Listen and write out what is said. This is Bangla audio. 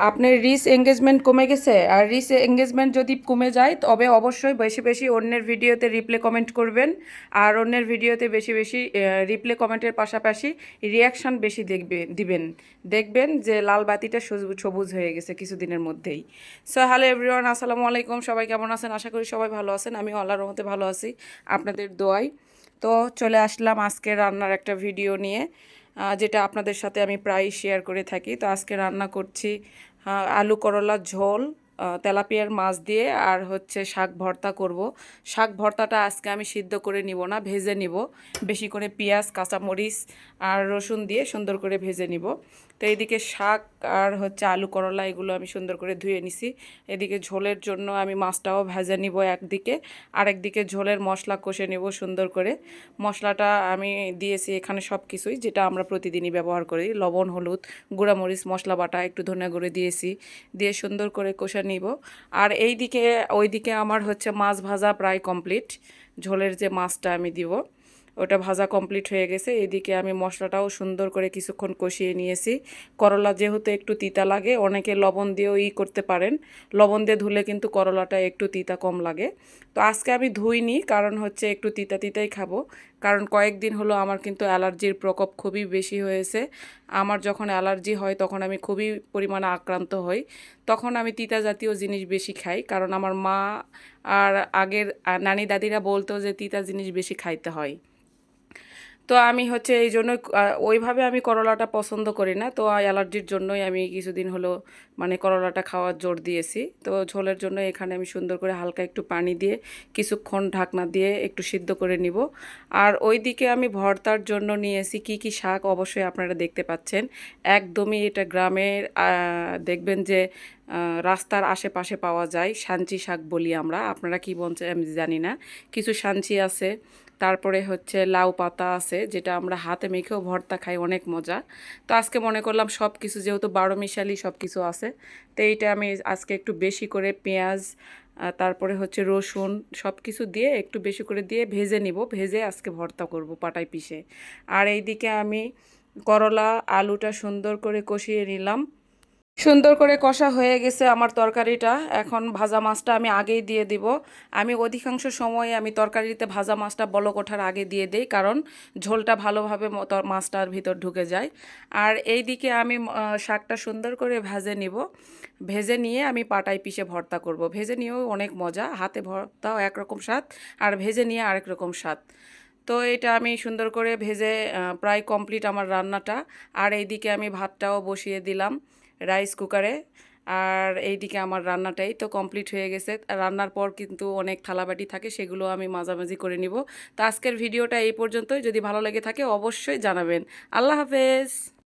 আপনার রিস এঙ্গেজমেন্ট কমে গেছে, আর রিস এঙ্গেজমেন্ট যদি কমে যায়, তবে অবশ্যই বেশি বেশি অন্যের ভিডিওতে রিপ্লে কমেন্ট করবেন। আর অন্যের ভিডিওতে বেশি বেশি রিপ্লে কমেন্টের পাশাপাশি রিয়াকশান বেশি দেখবে, দিবেন। দেখবেন যে লাল বাতিটা সবুজ সবুজ হয়ে গেছে কিছুদিনের মধ্যেই। সো হ্যালো এভরিওয়ান আসসালামু আলাইকুম। সবাই কেমন আছেন? আশা করি সবাই ভালো আছেন। আমি আল্লাহর মধ্যে ভালো আছি। আপনাদের দোয়াই তো চলে আসলাম আজকে রান্নার একটা ভিডিও নিয়ে। যেটা আপনাদের সাথে আমি প্রায় শেয়ার করে থাকি। তো আজকে রান্না করছি আলু করলার ঝোল। তেলাপিয়ার মাছ দিয়ে আর হচ্ছে শাক ভর্তা করব। শাক ভর্তাটা আজকে আমি সিদ্ধ করে নিব না, ভেজে নিব। বেশি করে পেঁয়াজ, কাঁচামরিচ আর রসুন দিয়ে সুন্দর করে ভেজে নিব। তো এইদিকে শাক আর হচ্ছে আলু করলা এগুলো আমি সুন্দর করে ধুয়ে নিছি। এদিকে ঝোলের জন্য আমি মাছটাও ভেজে নিব একদিকে। আরেকদিকে ঝোলের মশলা কষে নিব সুন্দর করে। মশলাটা আমি দিয়েছি এখানে সব কিছুই যেটা আমরা প্রতিদিনই ব্যবহার করি। লবণ, হলুদ, গুঁড়ামরিচ মশলা বাটা একটু ধনে গুঁড়ো দিয়েছি। দিয়ে সুন্দর করে কষে নিব। আর এই দিকে ওইদিকে আমার হচ্ছে মাছ ভাজা প্রায় কমপ্লিট ঝোলের যে মাছটা আমি দিব, ওটা ভাজা কমপ্লিট হয়ে গেছে। এদিকে আমি মশলাটাও সুন্দর করে কিছুক্ষণ কষিয়ে নিয়েছি। করলা যেহেতু একটু তিতা লাগে, অনেকে লবণ দিয়েও ই করতে পারেন। লবণ দিয়ে ধুলে কিন্তু করলাটা একটু তিতা কম লাগে। তো আজকে আমি ধুইনি, কারণ হচ্ছে একটু তিতা তিতাই খাব। কারণ কয়েকদিন হলো আমার কিন্তু অ্যালার্জির প্রকোপ খুবই বেশি হয়েছে। আমার যখন অ্যালার্জি হয় তখন আমি খুবই পরিমাণে আক্রান্ত হই। তখন আমি তিতা জাতীয় জিনিস বেশি খাই কারণ আমার মা আর আগের নানি দাদিরা বলতো যে তিতা জিনিস বেশি খাইতে হয়। তো আমি হচ্ছে এই জন্য ওইভাবে আমি করলাটা পছন্দ করি না। তো অ্যালার্জির জন্যই আমি কিছুদিন হলো মানে করলাটা খাওয়ার জোর দিয়েছি। তো ঝোলের জন্য এখানে আমি সুন্দর করে হালকা একটু পানি দিয়ে কিছুক্ষণ ঢাকনা দিয়ে একটু সিদ্ধ করে নিব। আর ওইদিকে আমি ভর্তার জন্য নিয়েছি কি কি শাক অবশ্যই আপনারা দেখতে পাচ্ছেন। একদমই এটা গ্রামের দেখবেন যে রাস্তার আশেপাশে পাওয়া যায় সাঞ্চি শাক বলি আমরা। আপনারা কি বলছেন আমি জানি না। কিছু সাঞ্চি আছে, তারপরে হচ্ছে লাউ পাতা আছে, যেটা আমরা হাতে মেখেও ভর্তা খাই, অনেক মজা। তো আজকে মনে করলাম সব কিছু যেহেতু বারো মিশালি সব কিছু আছে, তো এইটা আমি আজকে একটু বেশি করে পেঁয়াজ তারপরে হচ্ছে রসুন সব কিছু দিয়ে একটু বেশি করে দিয়ে ভেজে নিব, ভেজে আজকে ভর্তা করব পাটায় পিষে। আর এইদিকে আমি করলা আলুটা সুন্দর করে কষিয়ে নিলাম। সুন্দর করে কষা হয়ে গেছে আমার তরকারিটা। এখন ভাজা মাছটা আমি আগেই দিয়ে দিব। আমি অধিকাংশ সময়ে আমি তরকারিতে ভাজা মাছটা বলক ওঠার আগে দিয়ে দিই, কারণ ঝোলটা ভালোভাবে মাছটার ভিতর ঢুকে যায়। আর এই দিকে আমি শাকটা সুন্দর করে ভেজে নিব। ভেজে নিয়ে আমি পাটায় পিষে ভর্তা করব। ভেজে নিয়েও অনেক মজা, হাতে ভর্তাও একরকম স্বাদ, আর ভেজে নিয়ে আরেক রকম স্বাদ। তো এটা আমি সুন্দর করে ভেজে প্রায় কমপ্লিট আমার রান্নাটা। আর এইদিকে আমি ভাতটাও বসিয়ে দিলাম। রাইস কুকারে। আর এইদিকে আমার রান্নাটাই তো কমপ্লিট হয়ে গেছে। রান্নার পর কিন্তু অনেক থালাবাটি থাকে, সেগুলো আমি মাঝামাঝি করে নিব। তো আজকের ভিডিওটা এই পর্যন্তই। যদি ভালো লেগে থাকে অবশ্যই জানাবেন। আল্লাহ হাফেজ।